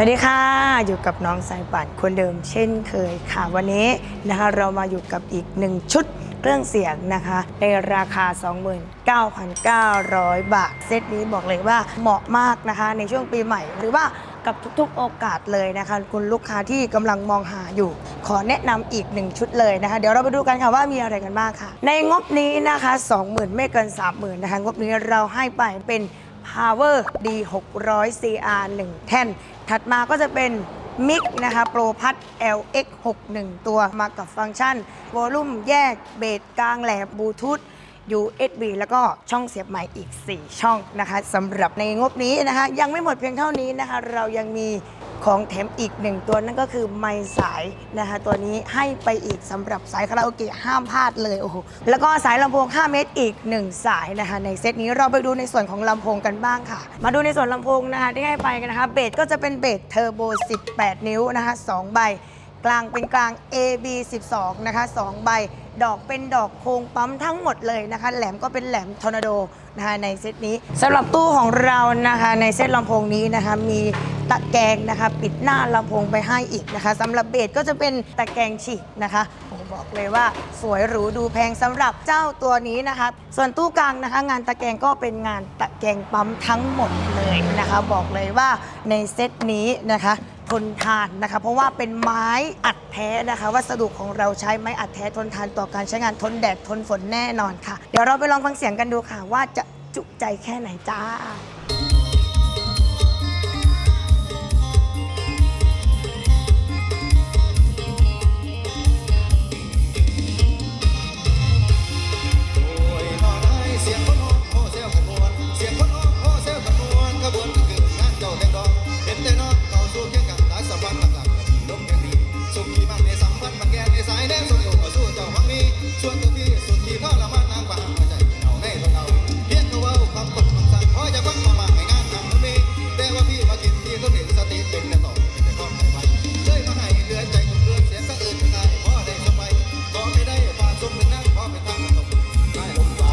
วัสดีค่ะ อยู่กับน้องสายป่านคนเดิมเช่นเคยค่ะ วันนี้นะคะเรามาอยู่กับอีกหนึ่งชุดเครื่องเสียงนะคะ ในราคา 29,900 บาท เซตนี้บอกเลยว่าเหมาะมากนะคะ ในช่วงปีใหม่หรือว่ากับทุกๆโอกาสเลยนะคะ คุณลูกค้าที่กำลังมองหาอยู่ ขอแนะนำอีกหนึ่งชุดเลยนะคะ เดี๋ยวเราไปดูกันค่ะว่ามีอะไรกันบ้างค่ะ ในงบนี้นะคะ 20,000 ไม่เกิน 30,000นะคะงบนี้เราให้ไปเป็น Power D 600 CR 1แท่น ถัดมาก็จะเป็นมิกนะคะโปรพัด LX 61ตัวมากับฟังก์ชันวอลลุ่มแยกเบสกลางแหลบบลูทูธ USB แล้วก็ช่องเสียบใหม่อีก 4 ช่องนะคะสำหรับในงบนี้นะคะ ยังไม่หมดเพียงเท่านี้นะคะ เรายังมี ของแถมอีกหนึ่งตัวนั่นก็คือไมค์สายนะคะตัวนี้ให้ไปอีกสำหรับสายคาราโอเกะห้ามพลาดเลยโอ้โหแล้วก็สายลำโพง 5 เมตรอีก 1 สายนะคะในเซตนี้เราไปดูในส่วนของลำโพงกันบ้างค่ะ มาดูในส่วนลำโพงนะคะที่ให้ไปกันนะคะเบสก็จะเป็นเบสเทอร์โบ 18 นิ้วนะคะ2ใบกลางเป็นกลาง AB 12 นะคะ 2 ใบ ดอกเป็นดอกโค้งปั๊มทั้งหมดเลยนะคะ แหลมก็เป็นแหลมทอร์นาโดนะคะในเซตนี้สำหรับตู้ของเรานะคะในเซตลำโพงนี้นะคะมี ตะแกรงนะคะ ปิดหน้าลำโพงไปให้อีกนะคะสำหรับเบสก็จะเป็นตะแกรงฉีกนะคะผมบอกเลยว่าสวยหรูดูแพงสำหรับเจ้าตัวนี้นะคะ ส่วนตู้กลางนะคะ งานตะแกรงก็เป็นงานตะแกรงปั๊มทั้งหมดเลยนะคะ บอกเลยว่าในเซตนี้นะคะทนทานนะคะ เพราะว่าเป็นไม้อัดแท้นะคะ วัสดุของเราใช้ไม้อัดแท้ทนทานต่อการใช้งานทนแดดทนฝนแน่นอนค่ะ เดี๋ยวเราไปลองฟังเสียงกันดูค่ะ ว่าจะจุใจแค่ไหนจ้า ส่วนตัวพี่สุดที่ทรมานางฟ้าใจเอาในตัวเราเพียงเขาว้าคำกดคำสั่งพอจะฟังมามาให้งานทำมันมีแต่ว่าพี่มากินที่เขาเห็นสติเป็นแต่ต่อแต่ก็ไม่ไหวเลยมาให้เลือนใจจนเลือนเสียงก็อื่นง่ายพอได้สบายก็ไม่ได้ฝาสมหนึ่งนั่งพอไปทางตกได้ลงฟ้า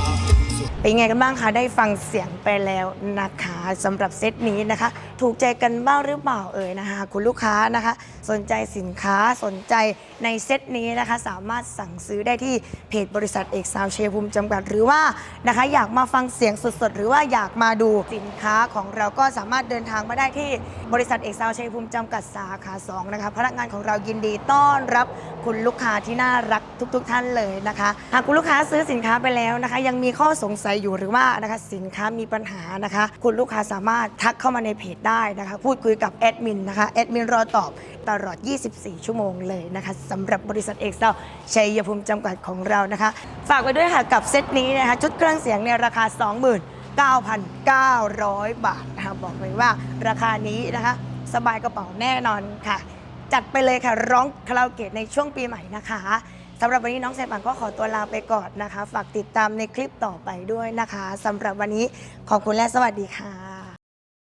เป็นไงกันบ้างคะได้ฟังเสียงไปแล้วนะคะ สำหรับเซตนี้นะคะ ถูกใจกันบ้างหรือเปล่าเอ่ยนะคะ คุณลูกค้านะคะ สนใจสินค้าสนใจในเซตนี้นะคะ สามารถสั่งซื้อได้ที่เพจบริษัทเอกซาวเชยภูมิจำกัดหรือว่านะคะ อยากมาฟังเสียงสดๆ หรือว่าอยากมาดูสินค้าของเราก็สามารถเดินทางมาได้ที่บริษัทเอกซาวเชยภูมิจำกัดสาขา2นะคะพนักงานของเรายินดีต้อนรับคุณลูกค้าที่น่ารักทุกๆท่านเลยนะคะหากคุณลูกค้าซื้อสินค้าไปแล้วนะคะ ยังมีข้อสงสัยอยู่หรือว่านะคะสินค้ามีปัญหานะคะ คุณลูกค้าสามารถทักเข้ามาในเพจได้นะคะ พูดคุยกับแอดมินนะคะแอดมินรอตอบตลอด 24 ชั่วโมงเลยนะคะสำหรับบริษัทเอ็กซาวชัยภูมิจำกัดของเรานะคะ ฝากไว้ด้วยค่ะกับเซตนี้นะคะชุดเครื่องเสียงในราคา 29,900 บาทนะคะบอกเลยว่าราคานี้นะคะ สบายกระเป๋าแน่นอนค่ะ จัดไปเลยค่ะร้องคาราโอเกะในช่วงปีใหม่นะคะ สำหรับวันนี้น้องแซมปังก็ขอตัวลาไปก่อนนะคะ ฝากติดตามในคลิปต่อไปด้วยนะคะสำหรับวันนี้ขอบคุณและสวัสดีค่ะ